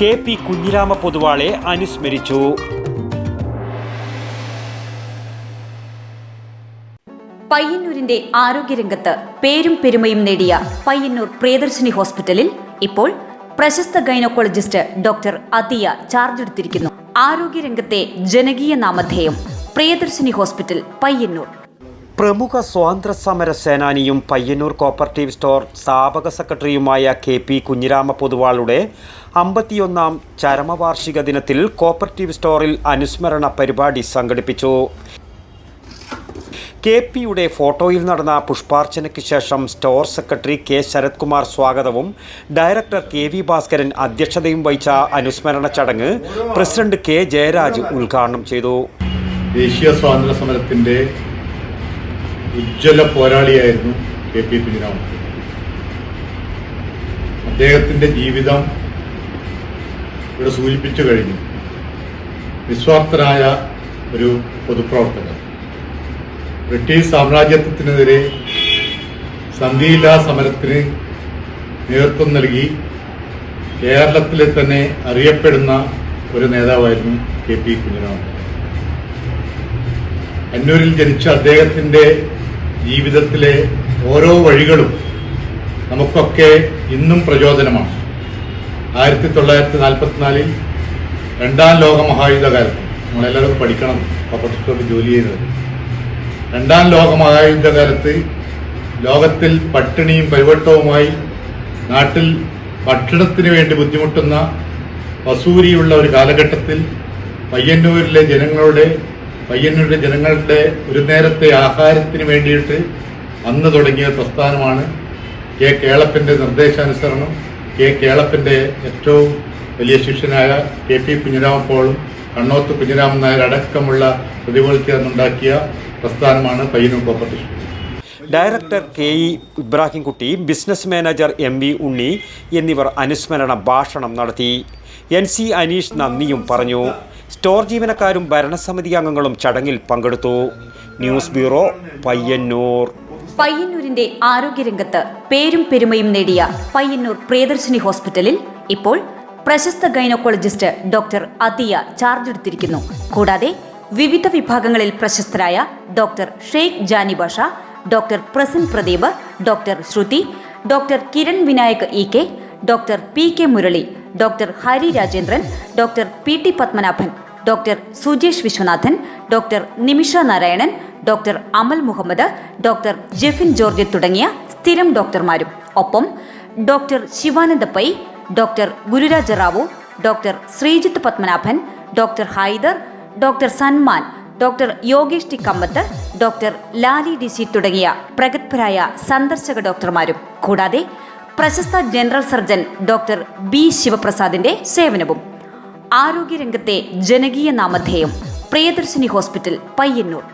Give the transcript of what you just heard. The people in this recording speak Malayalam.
കെ പി കുഞ്ഞിരാമ പൊതുവാളെ അനുസ്മരിച്ചു. പയ്യന്നൂരിന്റെ ആരോഗ്യരംഗത്ത് പേരും പെരുമയും നേടിയ പയ്യന്നൂർ പ്രിയദർശിനി ഹോസ്പിറ്റലിൽ ഇപ്പോൾ പ്രശസ്ത ഗൈനക്കോളജിസ്റ്റ് ഡോക്ടർ അതിയ ചാർജ് എടുത്തിരിക്കുന്നു. ആരോഗ്യരംഗത്തെ ജനകീയ നാമധേയം പ്രിയദർശിനി ഹോസ്പിറ്റൽ പയ്യന്നൂർ. പ്രമുഖ സ്വാതന്ത്ര്യ സമര സേനാനിയും പയ്യന്നൂർ കോപ്പറേറ്റീവ് സ്റ്റോർ സ്ഥാപക സെക്രട്ടറിയുമായ കെ പി കുഞ്ഞിരാമ പൊതുവാളുടെ അമ്പത്തിയൊന്നാം ചരമവാർഷിക ദിനത്തിൽ കോപ്പറേറ്റീവ് സ്റ്റോറിൽ അനുസ്മരണ പരിപാടി സംഘടിപ്പിച്ചു. കെ പിയുടെ ഫോട്ടോയിൽ നടന്ന പുഷ്പാർച്ചനയ്ക്ക് ശേഷം store secretary K Sarath Kumar സ്വാഗതവും ഡയറക്ടർ കെ വി ഭാസ്കരൻ അധ്യക്ഷതയും വഹിച്ച അനുസ്മരണ ചടങ്ങ് പ്രസിഡന്റ് കെ ജയരാജ് ഉദ്ഘാടനം ചെയ്തു. ദേശീയ സ്വാതന്ത്ര്യ സമരത്തിന്റെ ഉജ്ജ്വല പോരാളിയായിരുന്നു കെ പി കുഞ്ഞിരാമൻ. അദ്ദേഹത്തിന്റെ ജീവിതം ഇവിടെ സൂചിപ്പിച്ചു കഴിഞ്ഞു. നിസ്വാർത്ഥനായ ഒരു പൊതുപ്രവർത്തകൻ. ബ്രിട്ടീഷ് സാമ്രാജ്യത്വത്തിനെതിരെ സന്ധിയില്ലാ സമരത്തിന് നേതൃത്വം നൽകി കേരളത്തിലെ തന്നെ അറിയപ്പെടുന്ന ഒരു നേതാവായിരുന്നു കെ പി കുഞ്ഞിരാമൻ. അന്നൂരിൽ ജനിച്ച അദ്ദേഹത്തിന്റെ ജീവിതത്തിലെ ഓരോ വഴികളും നമുക്കൊക്കെ ഇന്നും പ്രചോദനമാണ്. ആയിരത്തി തൊള്ളായിരത്തി നാൽപ്പത്തിനാലിൽ രണ്ടാം ലോക മഹായുദ്ധകാലത്ത് നമ്മളെല്ലാവരും പഠിക്കണം പപ്പത്തോട്ട് ജോലി ചെയ്യുന്നത് രണ്ടാം ലോക മഹായുദ്ധകാലത്ത് ലോകത്തിൽ പട്ടിണിയും പരിവട്ടവുമായി നാട്ടിൽ ഭക്ഷണത്തിന് വേണ്ടി ബുദ്ധിമുട്ടുന്ന വസൂരിയുള്ള ഒരു കാലഘട്ടത്തിൽ പയ്യന്നൂരിലെ ജനങ്ങളുടെ പയ്യന്നൂരിലെ ജനങ്ങളുടെ ഒരു നേരത്തെ ആഹാരത്തിന് വേണ്ടിയിട്ട് അന്ന് തുടങ്ങിയ പ്രസ്ഥാനമാണ് കെ കേളപ്പന്റെ നിർദ്ദേശാനുസരണം. കെ കേളപ്പന്റെ ഏറ്റവും വലിയ ശിഷ്യനായ കെ പി കുഞ്ഞിരാമൻ പോളും കണ്ണോത്ത് കുഞ്ഞിരാമൻ നായർ അടക്കമുള്ള പ്രതിഭകൾ ചേർന്നുണ്ടാക്കിയ പ്രസ്ഥാനമാണ് Payyanur cooperation director K E Ibrahimkutty business manager M V Unni എന്നിവർ അനുസ്മരണ ഭാഷണം നടത്തി. എൻ സി അനീഷ് നന്ദിയും പറഞ്ഞു. സ്റ്റോർ ജീവനക്കാരും ഭരണസമിതി അംഗങ്ങളും ചടങ്ങിൽ പങ്കെടുത്തു. News bureau Payyanur. പയ്യന്നൂരിന്റെ ആരോഗ്യരംഗത്ത് പേരും പെരുമയും നേടിയ പയ്യന്നൂർ പ്രിയദർശിനി ഹോസ്പിറ്റലിൽ ഇപ്പോൾ പ്രശസ്ത ഗൈനക്കോളജിസ്റ്റ് ഡോക്ടർ അതിയ ചാർജ് എടുത്തിരിക്കുന്നു. കൂടാതെ വിവിധ വിഭാഗങ്ങളിൽ പ്രശസ്തരായ doctor Sheikh Jani Basha doctor Prasan Pradeep doctor Shruthi doctor Kiran Vinayak E K doctor P K Murali doctor Hari Rajendran doctor P T Padmanabhan doctor Sujesh Viswanathan doctor Nimisha Narayanan doctor Amal Muhammad doctor Jefin George തുടങ്ങിയ സ്ഥിരം ഡോക്ടർമാരും. ഒപ്പം doctor Shivananda Pai doctor Gururaja Rao doctor Sreejith Padmanabhan doctor Haider doctor Sanman doctor Yogesh T Kamath doctor Lali DC തുടങ്ങിയ പ്രഗത്ഭരായ സന്ദർശക ഡോക്ടർമാരും. കൂടാതെ പ്രശസ്ത ജനറൽ സർജൻ ഡോക്ടർ ബി ശിവപ്രസാദിന്റെ സേവനവും ആരോഗ്യരംഗത്തെ ജനകീയ നാമധേയം പ്രിയദർശിനി ഹോസ്പിറ്റൽ പയ്യന്നൂർ.